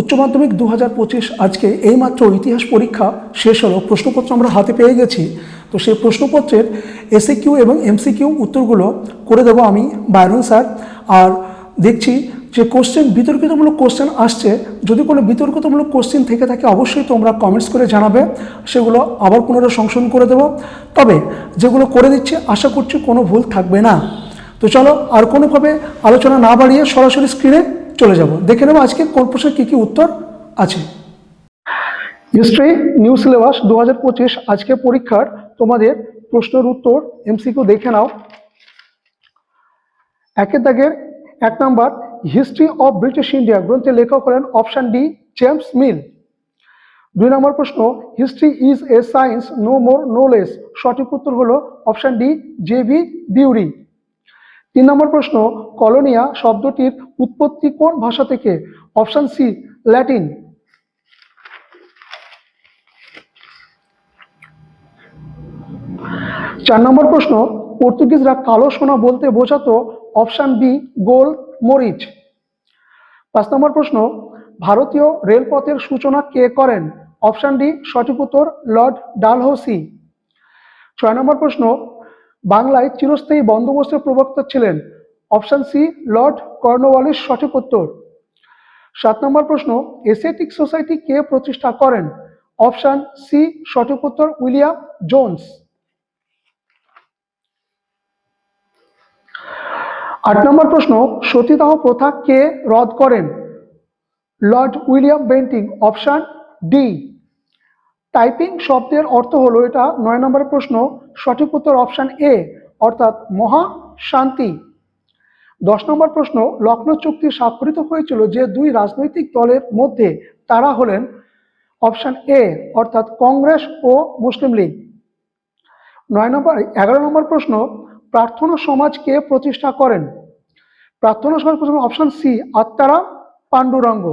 উচ্চ মাধ্যমিক দু হাজার পঁচিশ আজকে এইমাত্র ইতিহাস পরীক্ষা শেষ হলো, প্রশ্নপত্র আমরা হাতে পেয়ে গেছি। তো সেই প্রশ্নপত্রের এসএ কিউ এবং এমসি কিউ উত্তরগুলো করে দেবো আমি বায়রন স্যার। আর দেখছি যে কোশ্চেন বিতর্কিতমূলক কোশ্চেন আসছে। যদি কোনো বিতর্কিতমূলক কোশ্চেন থেকে থাকে, অবশ্যই তোমরা কমেন্টস করে জানাবে। সেগুলো আবার পুনরায় সংশোধন করে দেবো। তবে যেগুলো করে দিচ্ছে, আশা করছি কোনো ভুল থাকবে না। তো চলো, আর কোনোভাবে আলোচনা না বাড়িয়ে সরাসরি স্ক্রিনে চলে যাব। দেখে নেব আজকে কোন প্রশ্নের কী কী উত্তর আছে। হিস্ট্রি নিউ সিলেবাস দু হাজার পঁচিশ আজকে পরীক্ষার তোমাদের প্রশ্নের উত্তর এমসিকিউ দেখে নাও। একের দাগের এক নম্বর হিস্ট্রি অফ ব্রিটিশ ইন্ডিয়া গ্রন্থে লেখক হলেন অপশান ডি জেমস মিল দুই নম্বর প্রশ্ন history is a science no more no less সঠিক উত্তর হলো option D J B Bury তিন নম্বর প্রশ্ন, কলোনিয়া শব্দটির উৎপত্তি কোন ভাষা থেকে? Option C, Latin. চার নম্বর প্রশ্ন, পর্তুগিজরা কালো সোনা বলতে বোঝাতো অপশান বি, গোল মরিচ। পাঁচ নম্বর প্রশ্ন, ভারতীয় রেলপথের সূচনা কে করেন? অপশান ডি, সঠিক উত্তর, লর্ড ডালহৌসি। ছয় নম্বর প্রশ্ন বাংলায় চিরস্থায়ী বন্দোবস্তের প্রবক্তা ছিলেন অপশন সি লর্ড কর্নওয়ালিস সঠিক উত্তর। সাত নম্বর প্রশ্ন এসিয়াটিক সোসাইটি কে প্রতিষ্ঠা করেন? অপশন সি, সঠিক উত্তর উইলিয়াম জোন্স। আট নম্বর প্রশ্ন, সতীদাহ প্রথা কে রদ করেন? Lord William Bentinck, option D. Typing শব্দের অর্থ হলো এটা নয় নম্বর প্রশ্ন, সঠিক উত্তর অপশন এ, অর্থাৎ মহা শান্তি। দশ নম্বর প্রশ্ন লখনৌ চুক্তি স্বাক্ষরিত হয়েছিল যে দুই রাজনৈতিক দলের মধ্যে তারা হলেন অপশন এ, অর্থাৎ কংগ্রেস ও মুসলিম লীগ। নয় নম্বর, এগারো নম্বর প্রশ্ন, প্রার্থনা সমাজ কে প্রতিষ্ঠা করেন? প্রার্থনা সমাজ অপশন সি, আত্মারা পাণ্ডুরঙ্গ।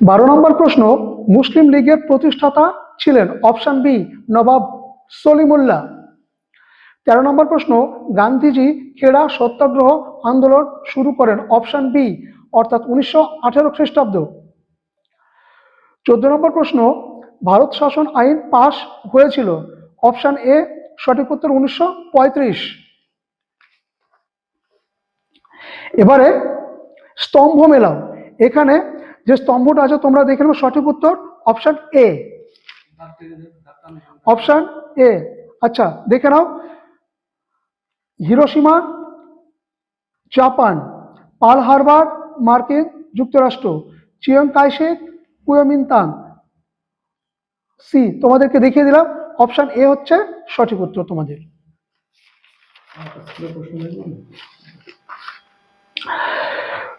বারো নম্বর প্রশ্ন, মুসলিম লীগের প্রতিষ্ঠাতা ছিলেন অপশন বি, নবাব সলিমুল্লাহ। তেরো নম্বর প্রশ্ন, গান্ধীজি খেড়া সত্যাগ্রহ আন্দোলন শুরু করেন অপশন বি, অর্থাৎ উনিশশো আঠেরো খ্রিস্টাব্দ। চোদ্দ নম্বর প্রশ্ন, ভারত শাসন আইন পাশ হয়েছিল, অপশান এ, সঠিক উত্তর উনিশশো পঁয়ত্রিশ। এবারে স্তম্ভ মেলাও, এখানে যে স্তম্ভটা আছে, তোমরা দেখে নেবে সঠিক উত্তর অপশান এ অপশান এ আচ্ছা দেখে নাও। হিরোসীমা জাপান পাল হারবার, মার্কিন যুক্তরাষ্ট্র চিয়ং কাইশেক কুয়োমিনতাং সি তোমাদেরকে দেখিয়ে দিলাম। অপশান এ হচ্ছে সঠিক উত্তর তোমাদের।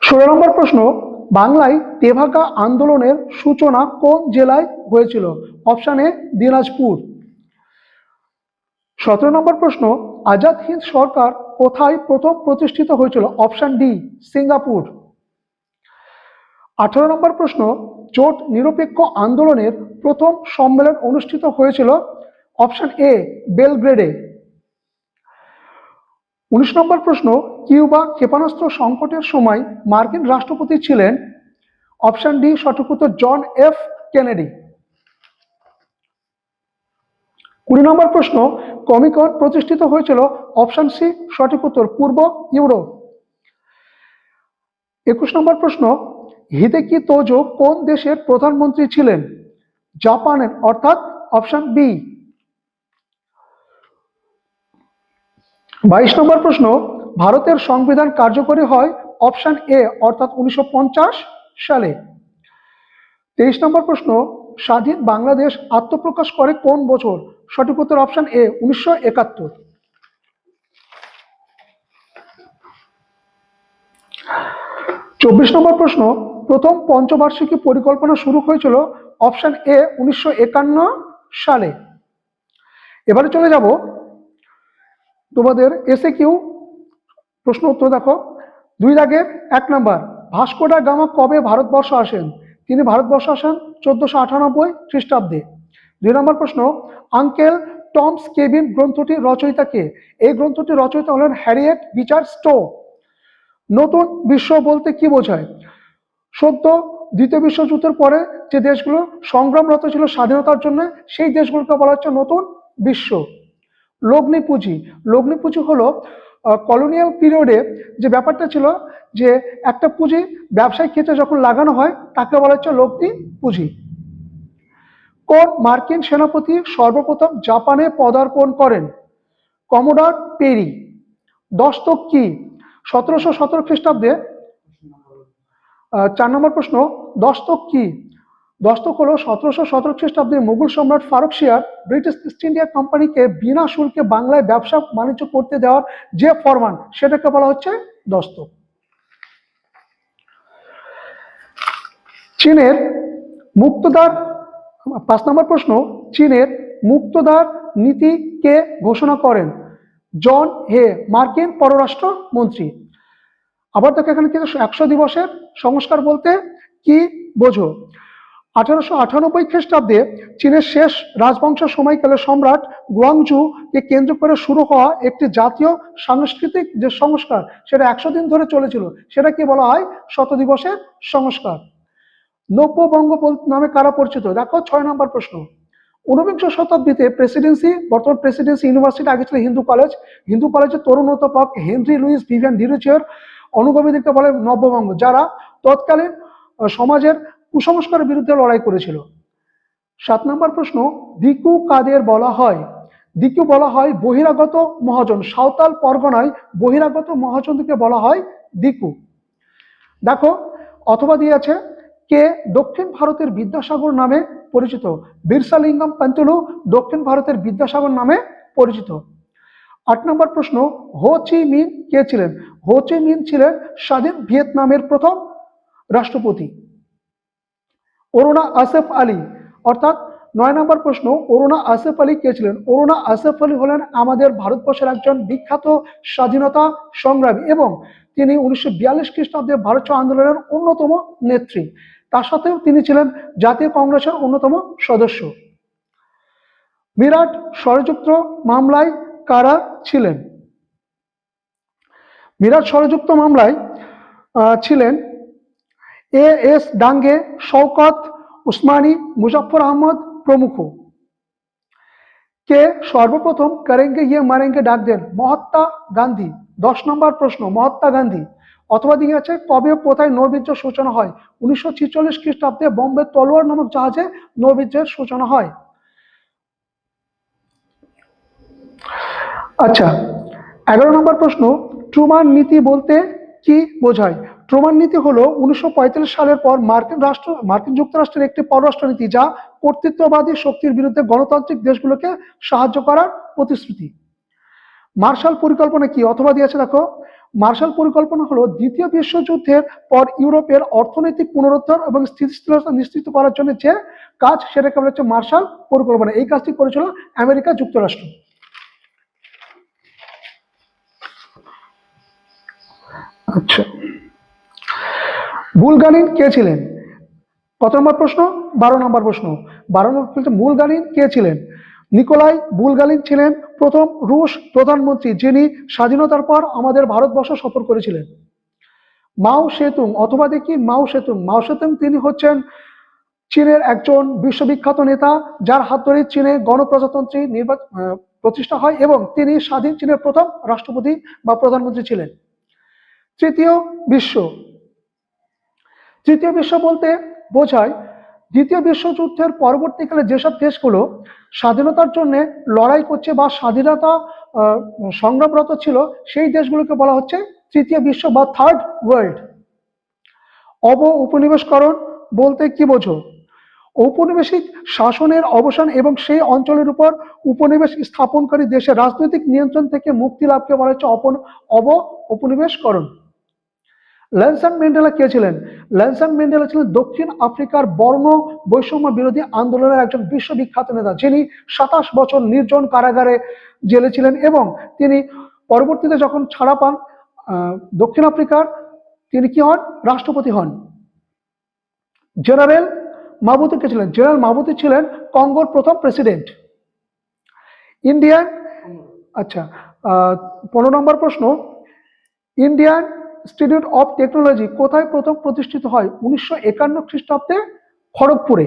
ষোলো নম্বর প্রশ্ন বাংলায় তেভাগা আন্দোলনের সূচনা কোন জেলায় হয়েছিল? অপশন দিনাজপুর। সতেরো নম্বর প্রশ্ন, আজাদ হিন্দ সরকার কোথায় প্রথম প্রতিষ্ঠিত হয়েছিল? Option D Singapore. আঠারো নম্বর প্রশ্ন জোট নিরপেক্ষ আন্দোলনের প্রথম সম্মেলন অনুষ্ঠিত হয়েছিল? অপশান এ বেলগ্রেডে। উনিশ নম্বর প্রশ্ন, কিউবা ক্ষেপণাস্ত্র সংকটের সময় মার্কিন রাষ্ট্রপতি ছিলেন? অপশন ডি, সঠিক উত্তর, জন এফ কেনেডি। কুড়ি নম্বর প্রশ্ন, কমিকন প্রতিষ্ঠিত হয়েছিল? অপশন সি, সঠিক উত্তর, পূর্ব ইউরোপ। একুশ নম্বর প্রশ্ন হিদেকি তোজো কোন দেশের প্রধানমন্ত্রী ছিলেন? জাপানের, অর্থাৎ অপশন বি। বাইশ নম্বর প্রশ্ন, ভারতের সংবিধান কার্যকরী হয় অপশন এ, অর্থাৎ উনিশশো পঞ্চাশ সালে। তেইশ নম্বর প্রশ্ন, স্বাধীন বাংলাদেশ আত্মপ্রকাশ করে কোন বছর? সঠিক উত্তর অপশন এ, উনিশশো একাত্তর। চব্বিশ নম্বর প্রশ্ন, প্রথম পঞ্চবার্ষিকী পরিকল্পনা শুরু হয়েছিল অপশন এ, উনিশশো একান্ন সালে। এবারে চলে যাব তোমাদের এসে কিউ প্রশ্ন উত্তর দেখো। দুই দাগের এক নাম্বার, ভাস্কোডা গামা কবে ভারতবর্ষ আসেন? তিনি ভারতবর্ষ আসেন চোদ্দশো আটানব্বই খ্রিস্টাব্দে। দুই নম্বর প্রশ্ন, আঙ্কেল টমস কেবিন গ্রন্থটি রচয়িতা কে? এই গ্রন্থটি রচয়িতা হলেন হ্যারিয়েট বিচার স্টো। নতুন বিশ্ব বলতে কি বোঝায়? সদ্য দ্বিতীয় বিশ্বযুদ্ধের পরে যে দেশগুলো সংগ্রামরত ছিল স্বাধীনতার জন্য, সেই দেশগুলোকে বলা হচ্ছে নতুন বিশ্ব। লগ্নি পুঁজি লগ্নি পুঁজি হলো কলোনিয়াল পিরিয়ডে যে ব্যাপারটা ছিল যে একটা পুঁজি ব্যবসায়িক ক্ষেত্রে যখন লাগানো হয়, তাকে বলা হচ্ছে লগ্নি পুঁজি কোন মার্কিন সেনাপতি সর্বপ্রথম জাপানে পদার্পণ করেন? Commodore peri. দস্তক কি? সতেরোশো সতেরো খ্রিস্টাব্দে চার নম্বর প্রশ্ন, দস্তক কি? দস্তক হলো সতেরোশো সতেরো খ্রিস্টাব্দে মুঘল সম্রাট Farrukh Siyar British East India কোম্পানিকে বিনা শুল্কে বাংলায় ব্যবসা বাণিজ্য করতে দেওয়ার যে ফরমান, সেটাকে বলা হচ্ছে দস্তক চীনের মুক্তদার, পাঁচ নম্বর প্রশ্ন, চীনের মুক্তদার নীতি কে ঘোষণা করেন? জন হে মার্কিন পররাষ্ট্র মন্ত্রী আবার দেখো এখানে কিন্তু একশো দিবসের সংস্কার বলতে কি বোঝো? আঠারোশো আটানব্বই খ্রিস্টাব্দে চীনের শেষ রাজবংশ সময়কালে সম্রাট গুয়াংজু কে কেন্দ্র করে শুরু হওয়া একটি জাতীয় সাংস্কৃতিক যে সংস্কার, সেটা একশো দিন ধরে চলেছিল সেটা কি বলা হয় শত দিবসের সংস্কার। নব্যবঙ্গ বল- নামে কারা পরিচিত? দেখো, ছয় নম্বর প্রশ্ন। ঊনবিংশ শতাব্দীতে প্রেসিডেন্সি, বর্তমান প্রেসিডেন্সি ইউনিভার্সিটি আগে ছিল হিন্দু কলেজ। হিন্দু কলেজের তরুণ অধ্যাপক হেনরি লুইস ভিভিয়ান ডিরুচিয়ার অনুগামীদেরকে বলে নব্যবঙ্গ, যারা তৎকালীন সমাজের কুসংস্কারের বিরুদ্ধে লড়াই করেছিল। সাত নম্বর প্রশ্ন, দিকু কাদের বলা হয়? দিকু বলা হয় বহিরাগত মহাজন। সাঁওতাল পরগনায় বহিরাগত মহাজনকে বলা হয় দিকু। দেখো, অথবা দিয়ে আছে, কে দক্ষিণ ভারতের বিদ্যাসাগর নামে পরিচিত? বিরসালিঙ্গম পান্তুলু দক্ষিণ ভারতের বিদ্যাসাগর নামে পরিচিত। আট নম্বর প্রশ্ন, হো চি মিন কে ছিলেন? হো চি মিন ছিলেন স্বাধীন ভিয়েতনামের প্রথম রাষ্ট্রপতি। অরুণা আসফ আলী। অর্থাৎ নয় নম্বর প্রশ্ন, অরুণা আসফ আলী কে ছিলেন? অরুণা আসফ আলী হলেন আমাদের ভারতবর্ষের একজন বিখ্যাত স্বাধীনতা সংগ্রামী এবং তিনি উনিশশো বিয়াল্লিশ খ্রিস্টাব্দে ভারত আন্দোলনের অন্যতম নেত্রী। তার সাথেও তিনি ছিলেন জাতীয় কংগ্রেসের অন্যতম সদস্য। বিরাট ষড়যুক্ত মামলায় কারা ছিলেন? বিরাট ষড়যুক্ত মামলায় ছিলেন এ এস ডাঙ্গে, শওকত, উসমানী মুজফর আহমদ প্রমুখ। কে সর্বপ্রথম করেঙ্গে ইয়ে মারেঙ্গে ডাক দেন? মহাত্মা গান্ধী। দশ নম্বর প্রশ্ন, মহাত্মা গান্ধী। অথবা দিকে আছে, কবে কোথায় নৌবিদ্যের সূচনা হয়? উনিশশো ছিচল্লিশ খ্রিস্টাব্দে বম্বে তলোয়ার নামক জাহাজে নৌবিদ্যের সূচনা হয়। আচ্ছা এগারো নম্বর প্রশ্ন, ট্রুমান নীতি বলতে কি বোঝায়? নীতি হলো উনিশশো পঁয়তাল্লিশ সালের পর মার্কিন রাষ্ট্র, মার্কিন যুক্তরাষ্ট্রের একটি পররাষ্ট্রনীতি যা কর্তৃত্ববাদী শক্তির বিরুদ্ধে গণতান্ত্রিক দেশগুলোকে সাহায্য করার প্রতিশ্রুতি। মার্শাল পরিকল্পনা কি অথবা দিয়েছে দেখো। মার্শাল পরিকল্পনা হলো দ্বিতীয় বিশ্বযুদ্ধের পর ইউরোপের অর্থনৈতিক পুনরুদ্ধার এবং স্থিতিশীলতা নিশ্চিত করার জন্য যে কাজ সেটাকে বলা হচ্ছে মার্শাল পরিকল্পনা। এই কাজটি করেছিল আমেরিকা যুক্তরাষ্ট্র। আচ্ছা। বুলগারিন কে ছিলেন? কত নম্বর প্রশ্ন, বারো নম্বর প্রশ্ন। বারো নম্বর প্রশ্ন বুলগারিন কে ছিলেন? নিকোলাই বুলগারিন ছিলেন প্রথম রুশ প্রধানমন্ত্রী, যিনি স্বাধীনতার পর আমাদের ভারতবর্ষ সফর করেছিলেন। মাও সেতুং, অথবা দেখি মাও সেতুং। মাও সেতুং তিনি হচ্ছেন চীনের একজন বিশ্ববিখ্যাত নেতা, যার হাত ধরে চীনে গণপ্রজাতন্ত্রী নির্বাচন প্রতিষ্ঠা হয় এবং তিনি স্বাধীন চীনের প্রথম রাষ্ট্রপতি বা প্রধানমন্ত্রী ছিলেন। তৃতীয় বিশ্ব তৃতীয় বিশ্ব বলতে বোঝায়, দ্বিতীয় বিশ্বযুদ্ধের পরবর্তীকালে যেসব দেশগুলো স্বাধীনতার জন্য লড়াই করছে বা স্বাধীনতা সংগ্রামরত ছিল, সেই দেশগুলোকে বলা হচ্ছে তৃতীয় বিশ্ব বা থার্ড ওয়ার্ল্ড অব উপনিবেশকরণ বলতে কি বোঝো? ঔপনিবেশিক শাসনের অবসান এবং সেই অঞ্চলের উপর উপনিবেশ স্থাপনকারী দেশের রাজনৈতিক নিয়ন্ত্রণ থেকে মুক্তি লাভকে বলা হচ্ছে অপন, অব উপনিবেশকরণ ল্যানসন ম্যান্ডেলা কে ছিলেন? ল্যানসন ম্যান্ডেলা ছিলেন দক্ষিণ আফ্রিকার বর্ণ বৈষম্য বিরোধী আন্দোলনের একজন বিশ্ববিখ্যাত নেতা, যিনি সাতাশ বছর নির্জন কারাগারে জেলে ছিলেন এবং তিনি পরবর্তীতে যখন ছাড়া পান দক্ষিণ আফ্রিকার, তিনি কি হন? রাষ্ট্রপতি হন। জেনারেল মাবুতি কে ছিলেন? জেনারেল মাবুতি ছিলেন কঙ্গোর প্রথম প্রেসিডেন্ট। ইন্ডিয়ান আচ্ছা পনেরো নম্বর প্রশ্ন। ইন্ডিয়ান ইনস্টিটিউট অফ টেকনোলজি কোথায় প্রথম প্রতিষ্ঠিত হয়? উনিশশো একান্ন খ্রিস্টাব্দে খড়গপুরে।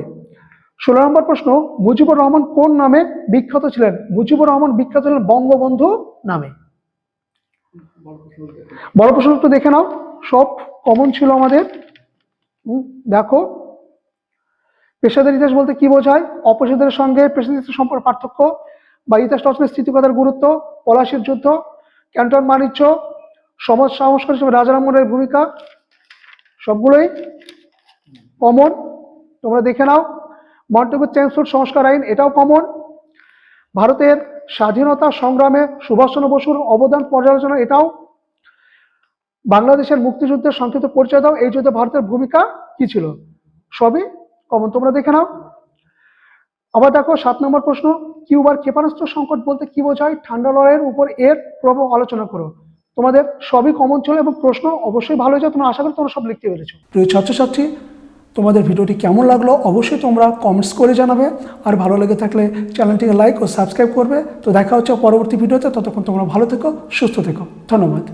ষোলো নম্বর প্রশ্ন, মুজিবুর রহমান কোন নামে বিখ্যাত ছিলেন? মুজিবুর রহমান বিখ্যাত ছিলেন বঙ্গবন্ধু নামে। বড় প্রশ্ন একটু দেখে নাও, সব কমন ছিল আমাদের। দেখো। পেশাদার ইতিহাস বলতে কি বোঝায়? অপেশাদারের সঙ্গে পেশাদার ইতিহাস সম্পর্কে পার্থক্য বা ইতিহাস রচনার স্থিতিকতার গুরুত্ব, পলাশির যুদ্ধ, ক্যান্টন বাণিজ্য সমাজ সংস্কার হিসেবে রাজারামনের ভূমিকা সবগুলোই কমন তোমরা দেখে নাও। মন্টেগু চেন্সফোর্ড সংস্কার আইন, এটাও কমন ভারতের স্বাধীনতা সংগ্রামে সুভাষচন্দ্র বসুর অবদান পর্যালোচনা, এটাও। বাংলাদেশের মুক্তিযুদ্ধের সংক্ষিপ্ত পরিচয় দাও, এই যুদ্ধে ভারতের ভূমিকা কি ছিল? সবই কমন তোমরা দেখে নাও। আবার দেখো, সাত নম্বর প্রশ্ন, কিউবার ক্ষেপণাস্ত্র সংকট বলতে কি বোঝায়? ঠান্ডা লড়াইয়ের উপর এর প্রভাব আলোচনা করো। তোমাদের সবই কমন ছিল এবং প্রশ্ন অবশ্যই ভালো হয়েছে, তোমরা আশা করি তোমরা সব লিখতে পেরেছ। প্রিয় ছাত্রছাত্রী, তোমাদের ভিডিওটি কেমন লাগল অবশ্যই তোমরা কমেন্টস করে জানাবে, আর ভালো লেগে থাকলে চ্যানেলটিকে লাইক ও সাবস্ক্রাইব করবে। তো দেখা হচ্ছে পরবর্তী ভিডিওতে, ততক্ষণ তোমরা ভালো থেকো, সুস্থ থেকো। ধন্যবাদ।